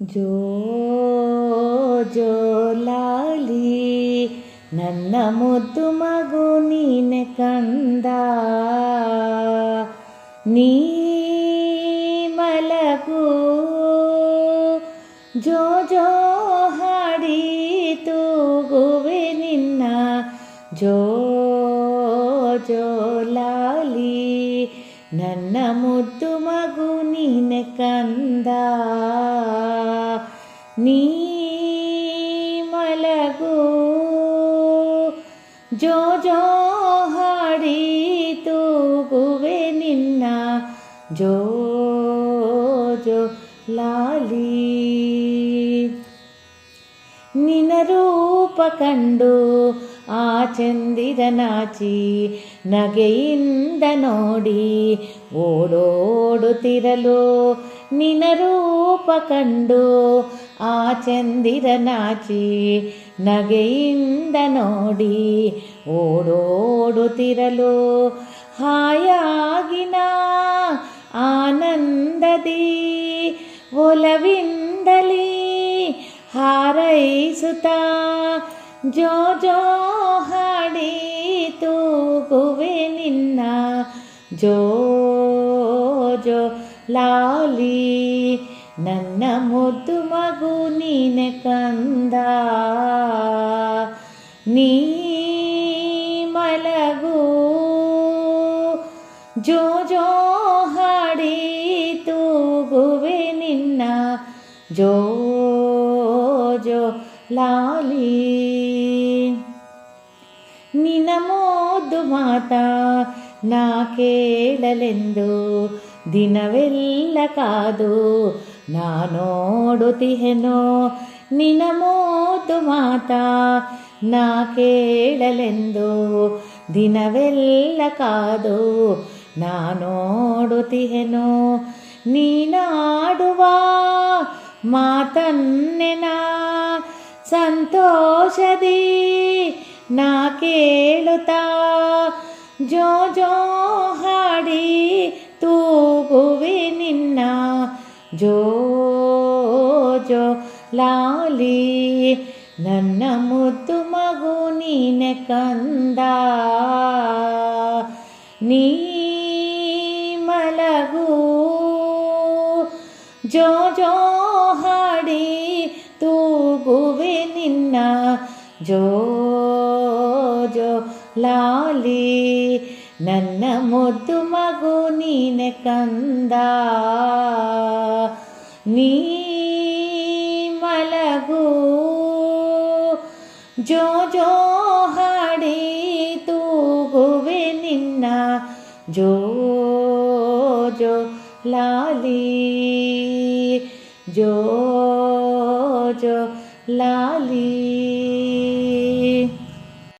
ಜೋ ಜೋಲಾಲಿ ನನ್ನ ಮುದ್ದು ಮಗು ನೀನೆ ಕಂದ ನೀ ಮಲಗು ಜೋ ಜೋ ಹಾಡಿ ತೂಗುವೆ ನಿನ್ನ ಜೋ ಜೋಲಾಲಿ ನನ್ನ ಮುದ್ದು ಮಗು ನೀನೆ ಕಂದ ನೀ ಮಲಗು. ಜೋ ಜೋ ಹಾಡಿ ತೂಗುವೆ ನಿನ್ನ. ಜೋ ಜೋ ಲಾಲಿ. ನಿನ ರೂಪ ಕಂಡು ಆ ಚಂದಿರ ನಾಚಿ, ನಗೆಯಿಂದ ನೋಡಿ ಓಡೋಡುತ್ತಿರಲು. ನಿನ ರೂಪ ಕಂಡು ಆ ಚಂದಿರ ನಾಚಿ ನಗೆಯಿಂದ ನೋಡಿ ಓಡೋಡುತ್ತಿರಲು ಹಾಯಾಗಿನ ಆನಂದದಿ ಒಲವಿಂದಲಿ ಹಾರೈಸುತ್ತಾ ಜೋ ಜೋ ಹಾಡಿ ತೂಗುವೆ ನಿನ್ನ ಜೋ ಜೋ ಲಾಲಿ ನನ್ನ ಮುದ್ದು ಮಗು ನೀನೆ ಕಂದ. ನೀ ಮಲಗು. ಜೋ ಜೋ ಹಾಡಿ ತೂಗುವೆ ನಿನ್ನ. ಜೋ ಜೋ ಲಾಲಿ. ನಿನ್ನ ಮೋದು ಮಾತಾ ನಾ ಕೇಳಲೆಂದು ದಿನವೆಲ್ಲ ಕಾದು ನಾ ನೋಡುತ್ತಿಹೆನೋ? ನಿನ ಮೋದು ಮಾತಾ? ನಾ ಕೇಳಲೆಂದು? ದಿನವೆಲ್ಲ ಕಾದು? ನಾನೋಡುತ್ತಿಹೆನೋ ನೀನಾಡುವ ಮಾತನ್ನೆನ ಸಂತೋಷದಿ ನಾ ಕೇಳುತ್ತಾ? ಜೋ ಜೋ ಜೋ ಜೋ ಲಾಲಿ, ನನ್ನ ಮುದ್ದು ಮಗು ನೀನೆ ಕಂದ. ನೀ ಮಲಗು, ಜೋ ಜೋ ಹಾಡಿ ತೂಗುವೆ ನಿನ್ನ. ಜೋ ಜೋ ಲಾಲಿ, ನನ್ನ ಮುದ್ದು ಮಗು ನೀನೆ ಕಂದ. ನೀ ಮಲಗು. ಜೋ ಜೋ ಹಾಡಿ ತೂಗುವೆ ನಿನ್ನ. ಜೋ ಜೋ ಲಾಲಿ. ಜೋ ಜೋ ಲಾಲಿ.